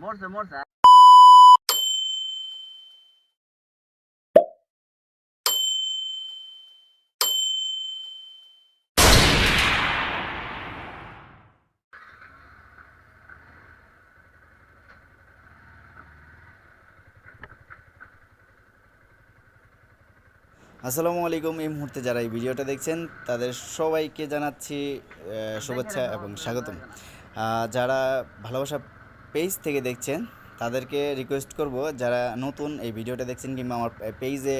মরছে মরছে আসসালামু আলাইকুম। এই মুহূর্তে যারা এই ভিডিওটা দেখছেন তাদের সবাইকে জানাচ্ছি শুভেচ্ছা এবং স্বাগতম। আহ, যারা ভালোবাসা পেজ থেকে দেখছেন, তাদেরকে রিকোয়েস্ট করব যারা নতুন এই ভিডিওটা দেখছেন কিংবা আমার পেজে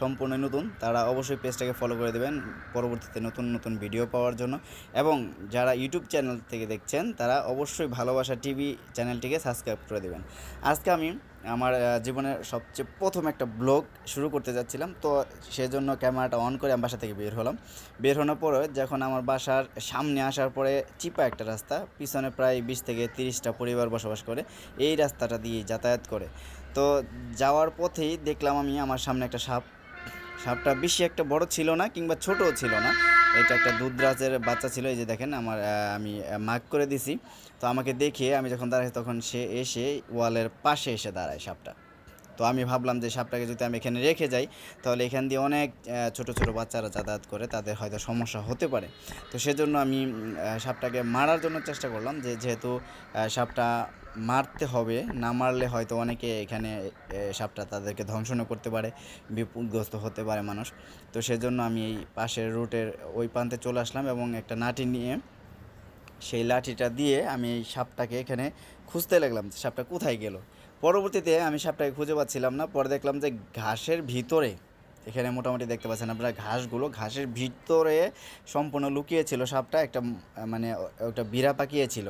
সম্পূর্ণ নতুন, তারা অবশ্যই পেজটাকে ফলো করে দেবেন পরবর্তীতে নতুন নতুন ভিডিও পাওয়ার জন্য। এবং যারা ইউটিউব চ্যানেল থেকে দেখছেন, তারা অবশ্যই ভালোবাসা টিভি চ্যানেলটিকে সাবস্ক্রাইব করে দেবেন। আজকে আমি আমার জীবনের সবচেয়ে প্রথম একটা ব্লগ শুরু করতে যাচ্ছিলাম। তো সেজন্য ক্যামেরাটা অন করে আমি বাসা থেকে বের হলাম। বের হওয়ার পরে যখন আমার বাসার সামনে আসার পরে চিপা একটা রাস্তা, পিছনে প্রায় বিশ থেকে তিরিশটা পরিবার বসবাস করে, এই রাস্তাটা দিয়ে যাতায়াত করে। তো যাওয়ার পথেই দেখলাম আমি আমার সামনে একটা সাপ সাপটা বেশি একটা বড় ছিল না কিংবা ছোটও ছিল না। এটা একটা দুধরাজের বাচ্চা ছিল, এই যে দেখেন আমার আমি মার্ক করে দিছি। তো আমাকে দেখে আমি যখন দাঁড়াই তখন সে এসে ওয়ালের পাশে এসে দাঁড়ায় সাপটা। তো আমি ভাবলাম যে সাপটাকে যদি আমি এখানে রেখে যাই, তাহলে এখান দিয়ে অনেক ছোট ছোট বাচ্চারা যাতায়াত করে, তাদের হয়তো সমস্যা হতে পারে। তো সেজন্য আমি সাপটাকে মারার জন্য চেষ্টা করলাম যে যেহেতু সাপটা মারতে হবে, না মারলে হয়তো অনেকে এখানে সাপটা তাদেরকে ধ্বংসনও করতে পারে, বিপদগ্রস্ত হতে পারে মানুষ। তো সেজন্য আমি এই পাশের রুটের ওই প্রান্তে চলে আসলাম এবং একটা নাটি নিয়ে, সেই লাঠিটা দিয়ে আমি এই সাপটাকে এখানে খুঁজতে লাগলাম সাপটা কোথায় গেল। পরবর্তীতে আমি সাপটাকে খুঁজে পাচ্ছিলাম না, পরে দেখলাম যে ঘাসের ভিতরে, এখানে মোটামুটি দেখতে পাচ্ছেন আপনারা ঘাসগুলো, ঘাসের ভিতরে সম্পূর্ণ লুকিয়েছিল সাপটা, একটা মানে একটা বিড়া পাকিয়েছিল।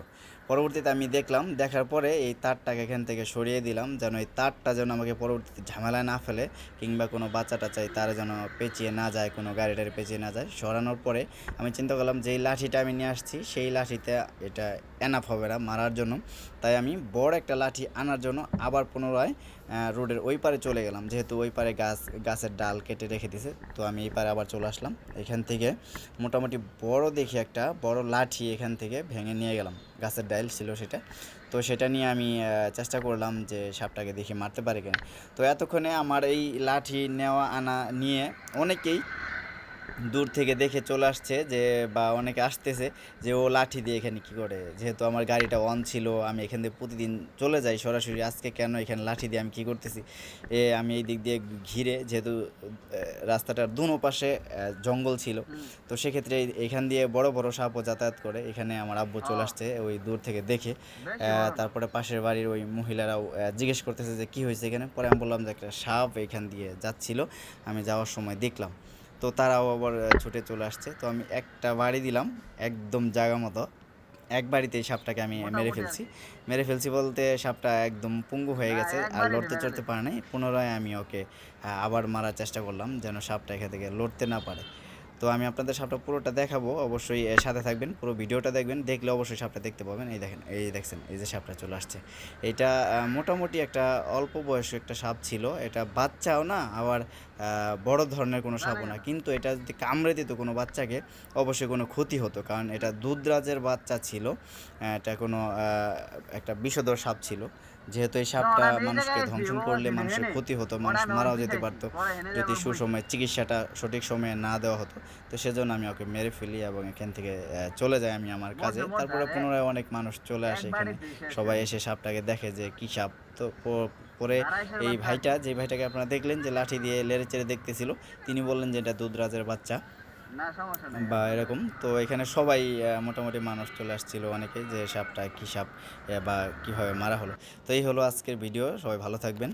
পরবর্তীতে আমি দেখলাম, দেখার পরে এই তারটাকে এখান থেকে সরিয়ে দিলাম, যেন এই তারটা যেন আমাকে পরবর্তীতে ঝামেলায় না ফেলে কিংবা কোনো বাচ্চা টাচ্চাই তারা যেন পেঁচিয়ে না যায়, কোনো গাড়ি টাড়ি পেঁচিয়ে না যায়। সরানোর পরে আমি চিন্তা করলাম যে লাঠিটা আমি নিয়ে আসছি, সেই লাঠিতে এটা এনাফ হবে না মারার জন্য। তাই আমি বড় একটা লাঠি আনার জন্য আবার পুনরায় রোডের ওই পারে চলে গেলাম, যেহেতু ওই পারে গাছ, গাছের ডাল কেটে রেখে দিছে। তো আমি এই পারে আবার চলে আসলাম। এখান থেকে মোটামুটি বড় দেখি একটা, বড় লাঠি এখান থেকে ভেঙে নিয়ে গেলাম। গাছের ডাইল ছিল সেটা। তো সেটা নিয়ে আমি চেষ্টা করলাম যে সাপটাকে দেখে মারতে পারে কিনা। তো এতক্ষণে আমার এই লাঠি নেওয়া, আনা নিয়ে অনেকেই দূর থেকে দেখে চলে আসছে যে বা অনেকে আসতেছে যে ও লাঠি দিয়ে এখানে কি করে? যেহেতু আমার গাড়িটা অন ছিল আমি এখান থেকে প্রতিদিন চলে যাই সরাসরি। আজকে কেন এখানে লাঠি দিয়ে আমি কি করতেছি? এ আমি এই দিক দিয়ে ঘিরে যেহেতু রাস্তাটার দুনো পাশে জঙ্গল ছিল। তো সেক্ষেত্রে এখান দিয়ে বড় বড় সাপও যাতায়াত করে। এখানে আমার আব্বু চলে আসছে ওই দূর থেকে দেখে। তারপরে পাশের বাড়ির ওই মহিলারাও জিজ্ঞেস করতেছে যে কি হয়েছে এখানে? পরে আমি বললাম যে একটা সাপ এখান দিয়ে যাচ্ছিল। আমি যাওয়ার সময় দেখলাম। তো তারাও আবার ছুটে চলে আসছে। তো আমি একটা বাড়ি দিলাম একদম জায়গা মতো। এক বাড়িতেই সাপটাকে আমি মেরে ফেলছি। মেরে ফেলছি বলতে সাপটা একদম পুঙ্গু হয়ে গেছে হ্যাঁ, আর লড়তে চড়তে পারে নাই। পুনরায় আমি ওকে আবার মারার চেষ্টা করলাম যেন সাপটা এখান থেকে লড়তে না পারে। তো আমি আপনাদের সাপটা পুরোটা দেখাবো। অবশ্যই এর সাথে থাকবেন পুরো ভিডিওটা দেখবেন দেখলে অবশ্যই সাপটা দেখতে পাবেন। এই দেখেন এই দেখছেন এই যে সাপটা চলে আসছে। এটা মোটামুটি একটা অল্প বয়সী একটা সাপ ছিল। এটা বাচ্চাও না আবার বড় ধরনের কোনো সাপও না। কিন্তু এটা যদি কামড়ে দিত কোনো বাচ্চাকে অবশ্যই কোনো ক্ষতি হতো। কারণ এটা দুধরাজের বাচ্চা ছিল। এটা কোনো একটা বিষধর সাপ ছিল। যেহেতু এই সাপটা মানুষকে ধ্বংসন করলে মানুষের ক্ষতি হতো মানুষ মারাও যেতে পারতো। যদি সুসময়ে চিকিৎসাটা সঠিক সময়ে না দেওয়া হতো তো সেজন্য আমি ওকে মেরে ফেলি এবং এখান থেকে চলে যাই আমি আমার কাজে। তারপরে পুনরায় অনেক মানুষ চলে আসে এখানে। সবাই এসে সাপটাকে দেখে যে কি সাপ। তো পরে এই ভাইটা যে ভাইটাকে আপনারা দেখলেন যে লাঠি দিয়ে লেড়ে চেড়ে দেখতেছিল তিনি বললেন যে এটা দুধরাজের বাচ্চা। বা এরকম। তো এখানে সবাই মোটামুটি মানুষ চলে আসছিল অনেকে যে সাপটা কী সাপ বা কীভাবে মারা হলো। তো এই হলো আজকের ভিডিও। সবাই ভালো থাকবেন।